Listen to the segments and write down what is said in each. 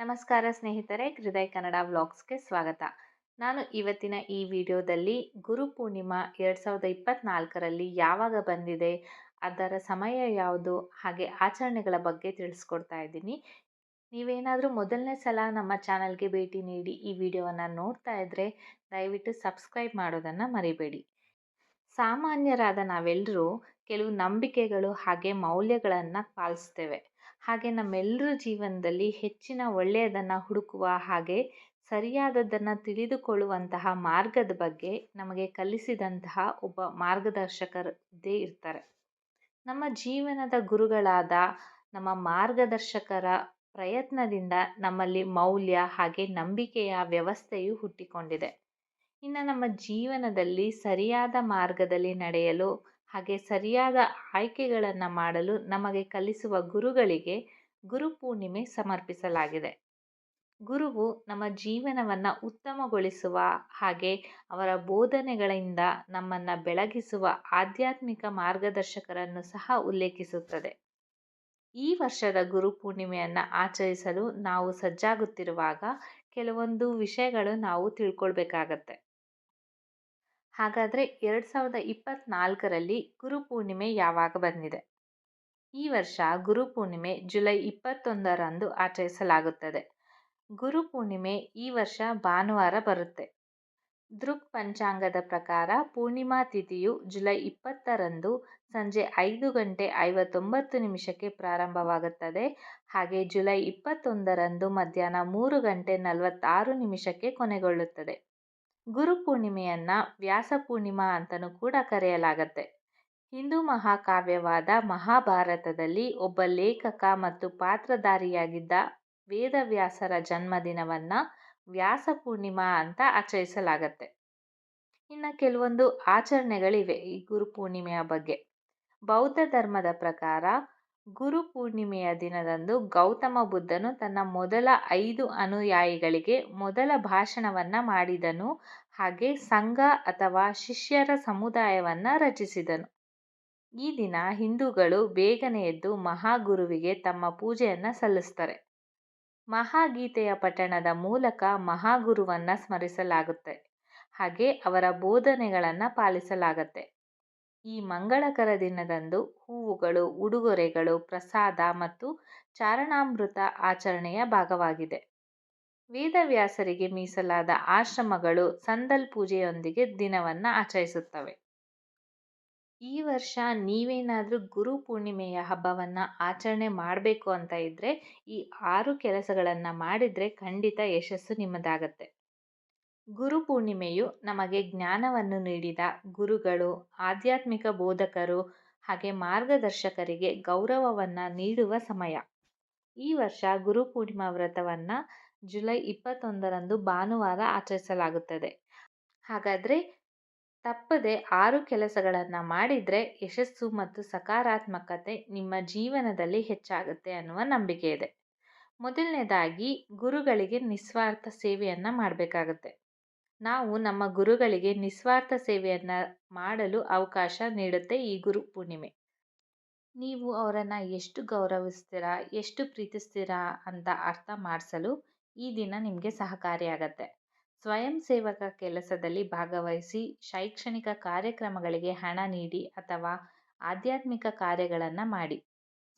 ನಮಸ್ಕಾರ ಸ್ನೇಹಿತರೆ, ಹೃದಯ ಕನ್ನಡ ವ್ಲಾಗ್ಸ್ಗೆ ಸ್ವಾಗತ. ನಾನು ಇವತ್ತಿನ ಈ ವಿಡಿಯೋದಲ್ಲಿ ಗುರು ಪೂರ್ಣಿಮಾ ಎರಡು ಸಾವಿರದ ಇಪ್ಪತ್ತ್ನಾಲ್ಕರಲ್ಲಿ ಯಾವಾಗ ಬಂದಿದೆ, ಅದರ ಸಮಯ ಯಾವುದು, ಹಾಗೆ ಆಚರಣೆಗಳ ಬಗ್ಗೆ ತಿಳಿಸ್ಕೊಡ್ತಾ ಇದ್ದೀನಿ. ನೀವೇನಾದರೂ ಮೊದಲನೇ ಸಲ ನಮ್ಮ ಚಾನಲ್ಗೆ ಭೇಟಿ ನೀಡಿ ಈ ವಿಡಿಯೋವನ್ನು ನೋಡ್ತಾ ಇದ್ದರೆ ದಯವಿಟ್ಟು ಸಬ್ಸ್ಕ್ರೈಬ್ ಮಾಡೋದನ್ನು ಮರಿಬೇಡಿ. ಸಾಮಾನ್ಯರಾದ ನಾವೆಲ್ಲರೂ ಕೆಲವು ನಂಬಿಕೆಗಳು ಹಾಗೆ ಮೌಲ್ಯಗಳನ್ನು ಪಾಲಿಸ್ತೇವೆ. ಹಾಗೆ ನಮ್ಮೆಲ್ಲರ ಜೀವನದಲ್ಲಿ ಹೆಚ್ಚಿನ ಒಳ್ಳೆಯದನ್ನು ಹುಡುಕುವ ಹಾಗೆ ಸರಿಯಾದದ್ದನ್ನು ತಿಳಿದುಕೊಳ್ಳುವಂತಹ ಮಾರ್ಗದ ಬಗ್ಗೆ ನಮಗೆ ಕಲಿಸಿದಂತಹ ಒಬ್ಬ ಮಾರ್ಗದರ್ಶಕರದ್ದೇ ಇರ್ತಾರೆ. ನಮ್ಮ ಜೀವನದ ಗುರುಗಳಾದ ನಮ್ಮ ಮಾರ್ಗದರ್ಶಕರ ಪ್ರಯತ್ನದಿಂದ ನಮ್ಮಲ್ಲಿ ಮೌಲ್ಯ ಹಾಗೆ ನಂಬಿಕೆಯ ವ್ಯವಸ್ಥೆಯು ಹುಟ್ಟಿಕೊಂಡಿದೆ. ಇನ್ನು ನಮ್ಮ ಜೀವನದಲ್ಲಿ ಸರಿಯಾದ ಮಾರ್ಗದಲ್ಲಿ ನಡೆಯಲು ಹಾಗೆ ಸರಿಯಾದ ಆಯ್ಕೆಗಳನ್ನು ಮಾಡಲು ನಮಗೆ ಕಲಿಸುವ ಗುರುಗಳಿಗೆ ಗುರು ಪೂರ್ಣಿಮೆ ಸಮರ್ಪಿಸಲಾಗಿದೆ. ಗುರುವು ನಮ್ಮ ಜೀವನವನ್ನು ಉತ್ತಮಗೊಳಿಸುವ ಹಾಗೆ ಅವರ ಬೋಧನೆಗಳಿಂದ ನಮ್ಮನ್ನು ಬೆಳಗಿಸುವ ಆಧ್ಯಾತ್ಮಿಕ ಮಾರ್ಗದರ್ಶಕರನ್ನು ಸಹ ಉಲ್ಲೇಖಿಸುತ್ತದೆ. ಈ ವರ್ಷದ ಗುರು ಪೂರ್ಣಿಮೆಯನ್ನು ಆಚರಿಸಲು ನಾವು ಸಜ್ಜಾಗುತ್ತಿರುವಾಗ ಕೆಲವೊಂದು ವಿಷಯಗಳು ನಾವು ತಿಳ್ಕೊಳ್ಬೇಕಾಗತ್ತೆ. ಹಾಗಾದರೆ ಎರಡು ಸಾವಿರದ ಇಪ್ಪತ್ತ್ನಾಲ್ಕರಲ್ಲಿ ಗುರುಪೂರ್ಣಿಮೆ ಯಾವಾಗ ಬಂದಿದೆ? ಈ ವರ್ಷ ಗುರುಪೂರ್ಣಿಮೆ ಜುಲೈ ಇಪ್ಪತ್ತೊಂದರಂದು ಆಚರಿಸಲಾಗುತ್ತದೆ. ಗುರು ಪೂರ್ಣಿಮೆ ಈ ವರ್ಷ ಭಾನುವಾರ ಬರುತ್ತೆ. ದೃಕ್ ಪಂಚಾಂಗದ ಪ್ರಕಾರ ಪೂರ್ಣಿಮಾ ತಿಥಿಯು ಜುಲೈ ಇಪ್ಪತ್ತರಂದು ಸಂಜೆ ಐದು ಗಂಟೆ ಐವತ್ತೊಂಬತ್ತು ನಿಮಿಷಕ್ಕೆ ಪ್ರಾರಂಭವಾಗುತ್ತದೆ. ಹಾಗೆ ಜುಲೈ ಇಪ್ಪತ್ತೊಂದರಂದು ಮಧ್ಯಾಹ್ನ ಮೂರು ಗಂಟೆ ನಲವತ್ತಾರು ನಿಮಿಷಕ್ಕೆ ಕೊನೆಗೊಳ್ಳುತ್ತದೆ. ಗುರು ಪೂರ್ಣಿಮೆಯನ್ನು ವ್ಯಾಸ ಪೂರ್ಣಿಮಾ ಅಂತಲೂ ಕೂಡ ಕರೆಯಲಾಗತ್ತೆ. ಹಿಂದೂ ಮಹಾಕಾವ್ಯವಾದ ಮಹಾಭಾರತದಲ್ಲಿ ಒಬ್ಬ ಲೇಖಕ ಮತ್ತು ಪಾತ್ರಧಾರಿಯಾಗಿದ್ದ ವೇದವ್ಯಾಸರ ಜನ್ಮದಿನವನ್ನು ವ್ಯಾಸ ಪೂರ್ಣಿಮಾ ಅಂತ ಆಚರಿಸಲಾಗತ್ತೆ. ಇನ್ನು ಕೆಲವೊಂದು ಆಚರಣೆಗಳಿವೆ ಈ ಗುರು ಪೂರ್ಣಿಮೆಯ ಬಗ್ಗೆ. ಬೌದ್ಧ ಧರ್ಮದ ಪ್ರಕಾರ ಗುರು ಪೂರ್ಣಿಮೆಯ ದಿನದಂದು ಗೌತಮ ಬುದ್ಧನು ತನ್ನ ಮೊದಲ ಐದು ಅನುಯಾಯಿಗಳಿಗೆ ಮೊದಲ ಭಾಷಣವನ್ನು ಮಾಡಿದನು. ಹಾಗೆ ಸಂಘ ಅಥವಾ ಶಿಷ್ಯರ ಸಮುದಾಯವನ್ನು ರಚಿಸಿದನು. ಈ ದಿನ ಹಿಂದೂಗಳು ಬೇಗನೆ ಎದ್ದು ಮಹಾಗುರುವಿಗೆ ತಮ್ಮ ಪೂಜೆಯನ್ನು ಸಲ್ಲಿಸ್ತಾರೆ. ಮಹಾಗೀತೆಯ ಪಠಣದ ಮೂಲಕ ಮಹಾಗುರುವನ್ನು ಸ್ಮರಿಸಲಾಗುತ್ತೆ. ಹಾಗೆ ಅವರ ಬೋಧನೆಗಳನ್ನು ಪಾಲಿಸಲಾಗತ್ತೆ. ಈ ಮಂಗಳಕರ ದಿನದಂದು ಹೂವುಗಳು, ಉಡುಗೊರೆಗಳು, ಪ್ರಸಾದ ಮತ್ತು ಚಾರಣಾಮೃತ ಆಚರಣೆಯ ಭಾಗವಾಗಿದೆ. ವೇದವ್ಯಾಸರಿಗೆ ಮೀಸಲಾದ ಆಶ್ರಮಗಳು ಸಂದಲ್ ಪೂಜೆಯೊಂದಿಗೆ ದಿನವನ್ನು ಆಚರಿಸುತ್ತವೆ. ಈ ವರ್ಷ ನೀವೇನಾದರೂ ಗುರು ಪೂರ್ಣಿಮೆಯ ಹಬ್ಬವನ್ನು ಆಚರಣೆ ಮಾಡಬೇಕು ಅಂತ ಇದ್ದರೆ ಈ ಆರು ಕೆಲಸಗಳನ್ನು ಮಾಡಿದರೆ ಖಂಡಿತ ಯಶಸ್ಸು ನಿಮ್ಮದಾಗತ್ತೆ. ಗುರು ಪೂರ್ಣಿಮೆಯು ನಮಗೆ ಜ್ಞಾನವನ್ನು ನೀಡಿದ ಗುರುಗಳು, ಆಧ್ಯಾತ್ಮಿಕ ಬೋಧಕರು ಹಾಗೆ ಮಾರ್ಗದರ್ಶಕರಿಗೆ ಗೌರವವನ್ನು ನೀಡುವ ಸಮಯ. ಈ ವರ್ಷ ಗುರು ಪೂರ್ಣಿಮಾ ವ್ರತವನ್ನು ಜುಲೈ ಇಪ್ಪತ್ತೊಂದರಂದು ಭಾನುವಾರ ಆಚರಿಸಲಾಗುತ್ತದೆ. ಹಾಗಾದರೆ ತಪ್ಪದೆ ಆರು ಕೆಲಸಗಳನ್ನು ಮಾಡಿದರೆ ಯಶಸ್ಸು ಮತ್ತು ಸಕಾರಾತ್ಮಕತೆ ನಿಮ್ಮ ಜೀವನದಲ್ಲಿ ಹೆಚ್ಚಾಗುತ್ತೆ ಅನ್ನುವ ನಂಬಿಕೆ ಇದೆ. ಮೊದಲನೇದಾಗಿ ಗುರುಗಳಿಗೆ ನಿಸ್ವಾರ್ಥ ಸೇವೆಯನ್ನು ಮಾಡಬೇಕಾಗುತ್ತೆ. ನಾವು ನಮ್ಮ ಗುರುಗಳಿಗೆ ನಿಸ್ವಾರ್ಥ ಸೇವೆಯನ್ನು ಮಾಡಲು ಅವಕಾಶ ನೀಡುತ್ತೆ ಈ ಗುರು ಪೂರ್ಣಿಮೆ. ನೀವು ಅವರನ್ನು ಎಷ್ಟು ಗೌರವಿಸ್ತೀರಾ, ಎಷ್ಟು ಪ್ರೀತಿಸ್ತೀರಾ ಅಂತ ಅರ್ಥ ಮಾಡಿಸಲು ಈ ದಿನ ನಿಮಗೆ ಸಹಕಾರಿಯಾಗತ್ತೆ ಸ್ವಯಂ ಸೇವಕ ಕೆಲಸದಲ್ಲಿ ಭಾಗವಹಿಸಿ ಶೈಕ್ಷಣಿಕ ಕಾರ್ಯಕ್ರಮಗಳಿಗೆ ಹಣ ನೀಡಿ ಅಥವಾ ಆಧ್ಯಾತ್ಮಿಕ ಕಾರ್ಯಗಳನ್ನು ಮಾಡಿ.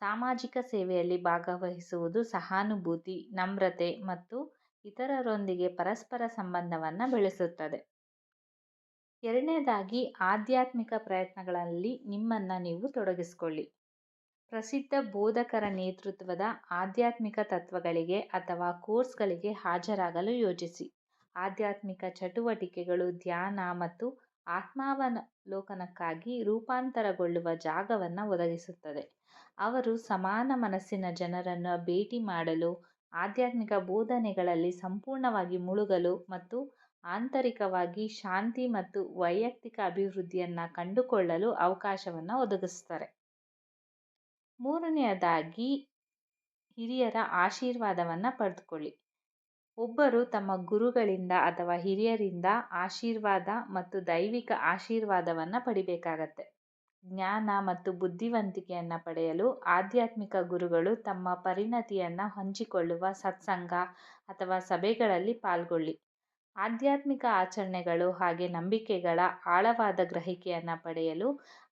ಸಾಮಾಜಿಕ ಸೇವೆಯಲ್ಲಿ ಭಾಗವಹಿಸುವುದು ಸಹಾನುಭೂತಿ, ನಮ್ರತೆ ಮತ್ತು ಇತರರೊಂದಿಗೆ ಪರಸ್ಪರ ಸಂಬಂಧವನ್ನು ಬೆಳೆಸುತ್ತದೆ. ಎರಡನೇದಾಗಿ, ಆಧ್ಯಾತ್ಮಿಕ ಪ್ರಯತ್ನಗಳಲ್ಲಿ ನಿಮ್ಮನ್ನು ನೀವು ತೊಡಗಿಸಿಕೊಳ್ಳಿ. ಪ್ರಸಿದ್ಧ ಬೋಧಕರ ನೇತೃತ್ವದ ಆಧ್ಯಾತ್ಮಿಕ ತತ್ವಗಳಿಗೆ ಅಥವಾ ಕೋರ್ಸ್ಗಳಿಗೆ ಹಾಜರಾಗಲು ಯೋಜಿಸಿ. ಆಧ್ಯಾತ್ಮಿಕ ಚಟುವಟಿಕೆಗಳು ಧ್ಯಾನ ಮತ್ತು ಆತ್ಮಾವಲೋಕನಕ್ಕಾಗಿ ರೂಪಾಂತರಗೊಳ್ಳುವ ಜಾಗವನ್ನು ಒದಗಿಸುತ್ತದೆ. ಅವರು ಸಮಾನ ಮನಸ್ಸಿನ ಜನರನ್ನು ಭೇಟಿ ಮಾಡಲು ಆಧ್ಯಾತ್ಮಿಕ ಬೋಧನೆಗಳಲ್ಲಿ ಸಂಪೂರ್ಣವಾಗಿ ಮುಳುಗಲು ಮತ್ತು ಆಂತರಿಕವಾಗಿ ಶಾಂತಿ ಮತ್ತು ವೈಯಕ್ತಿಕ ಅಭಿವೃದ್ಧಿಯನ್ನು ಕಂಡುಕೊಳ್ಳಲು ಅವಕಾಶವನ್ನು ಒದಗಿಸ್ತಾರೆ ಮೂರನೆಯದಾಗಿ, ಹಿರಿಯರ ಆಶೀರ್ವಾದವನ್ನು ಪಡೆದುಕೊಳ್ಳಿ. ಒಬ್ಬರು ತಮ್ಮ ಗುರುಗಳಿಂದ ಅಥವಾ ಹಿರಿಯರಿಂದ ಆಶೀರ್ವಾದ ಮತ್ತು ದೈವಿಕ ಆಶೀರ್ವಾದವನ್ನು ಪಡಿಬೇಕಾಗತ್ತೆ. ಜ್ಞಾನ ಮತ್ತು ಬುದ್ಧಿವಂತಿಕೆಯನ್ನು ಪಡೆಯಲು ಆಧ್ಯಾತ್ಮಿಕ ಗುರುಗಳು ತಮ್ಮ ಪರಿಣತಿಯನ್ನು ಹಂಚಿಕೊಳ್ಳುವ ಸತ್ಸಂಗ ಅಥವಾ ಸಭೆಗಳಲ್ಲಿ ಪಾಲ್ಗೊಳ್ಳಿ. ಆಧ್ಯಾತ್ಮಿಕ ಆಚರಣೆಗಳು ಹಾಗೆ ನಂಬಿಕೆಗಳ ಆಳವಾದ ಗ್ರಹಿಕೆಯನ್ನು ಪಡೆಯಲು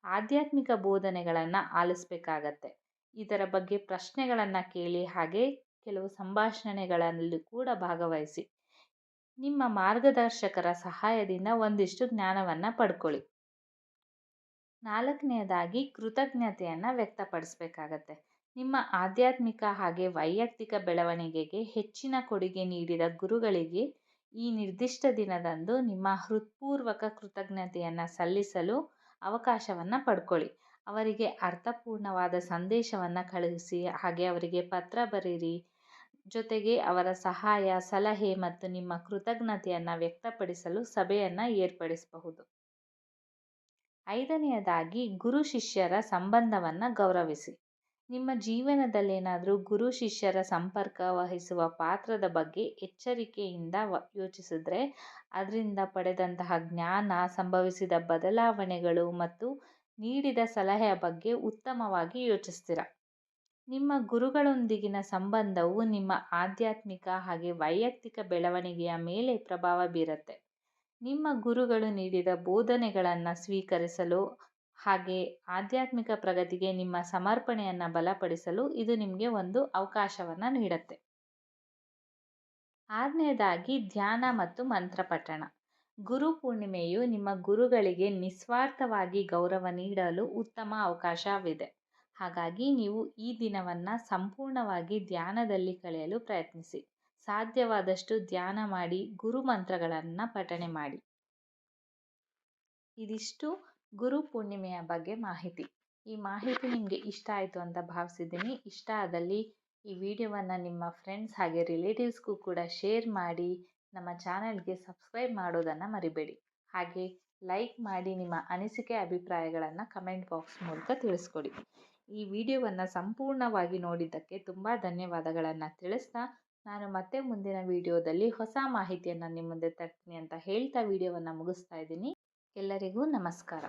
ಆಧ್ಯಾತ್ಮಿಕ ಬೋಧನೆಗಳನ್ನು ಆಲಿಸಬೇಕಾಗತ್ತೆ. ಇದರ ಬಗ್ಗೆ ಪ್ರಶ್ನೆಗಳನ್ನು ಕೇಳಿ ಹಾಗೆ ಕೆಲವು ಸಂಭಾಷಣೆಗಳಲ್ಲಿ ಕೂಡ ಭಾಗವಹಿಸಿ. ನಿಮ್ಮ ಮಾರ್ಗದರ್ಶಕರ ಸಹಾಯದಿಂದ ಒಂದಿಷ್ಟು ಜ್ಞಾನವನ್ನು ಪಡ್ಕೊಳ್ಳಿ. ನಾಲ್ಕನೆಯದಾಗಿ ಕೃತಜ್ಞತೆಯನ್ನು ವ್ಯಕ್ತಪಡಿಸಬೇಕಾಗತ್ತೆ. ನಿಮ್ಮ ಆಧ್ಯಾತ್ಮಿಕ ಹಾಗೆ ವೈಯಕ್ತಿಕ ಬೆಳವಣಿಗೆಗೆ ಹೆಚ್ಚಿನ ಕೊಡುಗೆ ನೀಡಿದ ಗುರುಗಳಿಗೆ ಈ ನಿರ್ದಿಷ್ಟ ದಿನದಂದು ನಿಮ್ಮ ಹೃತ್ಪೂರ್ವಕ ಕೃತಜ್ಞತೆಯನ್ನು ಸಲ್ಲಿಸಲು ಅವಕಾಶವನ್ನು ಪಡ್ಕೊಳ್ಳಿ. ಅವರಿಗೆ ಅರ್ಥಪೂರ್ಣವಾದ ಸಂದೇಶವನ್ನು ಕಳುಹಿಸಿ, ಹಾಗೆ ಅವರಿಗೆ ಪತ್ರ ಬರೀರಿ ಜೊತೆಗೆ ಅವರ ಸಹಾಯ, ಸಲಹೆ ಮತ್ತು ನಿಮ್ಮ ಕೃತಜ್ಞತೆಯನ್ನು ವ್ಯಕ್ತಪಡಿಸಲು ಸಭೆಯನ್ನು ಏರ್ಪಡಿಸಬಹುದು. ಐದನೆಯದಾಗಿ ಗುರು ಶಿಷ್ಯರ ಸಂಬಂಧವನ್ನು ಗೌರವಿಸಿ. ನಿಮ್ಮ ಜೀವನದಲ್ಲೇನಾದರೂ ಗುರು ಶಿಷ್ಯರ ಸಂಪರ್ಕ ವಹಿಸುವ ಪಾತ್ರದ ಬಗ್ಗೆ ಎಚ್ಚರಿಕೆಯಿಂದ ಯೋಚಿಸಿದ್ರೆ ಅದರಿಂದ ಪಡೆದಂತಹ ಜ್ಞಾನ, ಸಂಭವಿಸಿದ ಬದಲಾವಣೆಗಳು ಮತ್ತು ನೀಡಿದ ಸಲಹೆಯ ಬಗ್ಗೆ ಉತ್ತಮವಾಗಿ ಯೋಚಿಸ್ತೀರ. ನಿಮ್ಮ ಗುರುಗಳೊಂದಿಗಿನ ಸಂಬಂಧವು ನಿಮ್ಮ ಆಧ್ಯಾತ್ಮಿಕ ಹಾಗೆ ವೈಯಕ್ತಿಕ ಬೆಳವಣಿಗೆಯ ಮೇಲೆ ಪ್ರಭಾವ ಬೀರುತ್ತೆ. ನಿಮ್ಮ ಗುರುಗಳು ನೀಡಿದ ಬೋಧನೆಗಳನ್ನು ಸ್ವೀಕರಿಸಲು ಹಾಗೆ ಆಧ್ಯಾತ್ಮಿಕ ಪ್ರಗತಿಗೆ ನಿಮ್ಮ ಸಮರ್ಪಣೆಯನ್ನು ಬಲಪಡಿಸಲು ಇದು ನಿಮಗೆ ಒಂದು ಅವಕಾಶವನ್ನು ನೀಡುತ್ತೆ. ಆರನೇದಾಗಿ ಧ್ಯಾನ ಮತ್ತು ಮಂತ್ರ ಪಠಣ. ಗುರು ಪೂರ್ಣಿಮೆಯು ನಿಮ್ಮ ಗುರುಗಳಿಗೆ ನಿಸ್ವಾರ್ಥವಾಗಿ ಗೌರವ ನೀಡಲು ಉತ್ತಮ ಅವಕಾಶವಿದೆ. ಹಾಗಾಗಿ ನೀವು ಈ ದಿನವನ್ನು ಸಂಪೂರ್ಣವಾಗಿ ಧ್ಯಾನದಲ್ಲಿ ಕಳೆಯಲು ಪ್ರಯತ್ನಿಸಿ. ಸಾಧ್ಯವಾದಷ್ಟು ಧ್ಯಾನ ಮಾಡಿ ಗುರು ಮಂತ್ರಗಳನ್ನು ಪಠಣೆ ಮಾಡಿ. ಇದಿಷ್ಟು ಗುರು ಪೂರ್ಣಿಮೆಯ ಬಗ್ಗೆ ಮಾಹಿತಿ. ಈ ಮಾಹಿತಿ ನಿಮಗೆ ಇಷ್ಟ ಆಯಿತು ಅಂತ ಭಾವಿಸಿದ್ದೀನಿ. ಇಷ್ಟ ಆದಲ್ಲಿ ಈ ವಿಡಿಯೋವನ್ನು ನಿಮ್ಮ ಫ್ರೆಂಡ್ಸ್ ಹಾಗೆ ರಿಲೇಟಿವ್ಸ್ಗೂ ಕೂಡ ಶೇರ್ ಮಾಡಿ, ನಮ್ಮ ಚಾನೆಲ್ಗೆ ಸಬ್ಸ್ಕ್ರೈಬ್ ಮಾಡೋದನ್ನು ಮರಿಬೇಡಿ. ಹಾಗೆ ಲೈಕ್ ಮಾಡಿ, ನಿಮ್ಮ ಅನಿಸಿಕೆ ಅಭಿಪ್ರಾಯಗಳನ್ನು ಕಮೆಂಟ್ ಬಾಕ್ಸ್ ಮೂಲಕ ತಿಳಿಸ್ಕೊಡಿ. ಈ ವಿಡಿಯೋವನ್ನು ಸಂಪೂರ್ಣವಾಗಿ ನೋಡಿದ್ದಕ್ಕೆ ತುಂಬ ಧನ್ಯವಾದಗಳನ್ನು ತಿಳಿಸ್ತಾ ನಾನು ಮತ್ತೆ ಮುಂದಿನ ವಿಡಿಯೋದಲ್ಲಿ ಹೊಸ ಮಾಹಿತಿಯನ್ನು ನಿಮ್ಮ ಮುಂದೆ ತರ್ತೀನಿ ಅಂತ ಹೇಳ್ತಾ ವಿಡಿಯೋವನ್ನು ಮುಗಿಸ್ತಾ ಇದ್ದೀನಿ. ಎಲ್ಲರಿಗೂ ನಮಸ್ಕಾರ.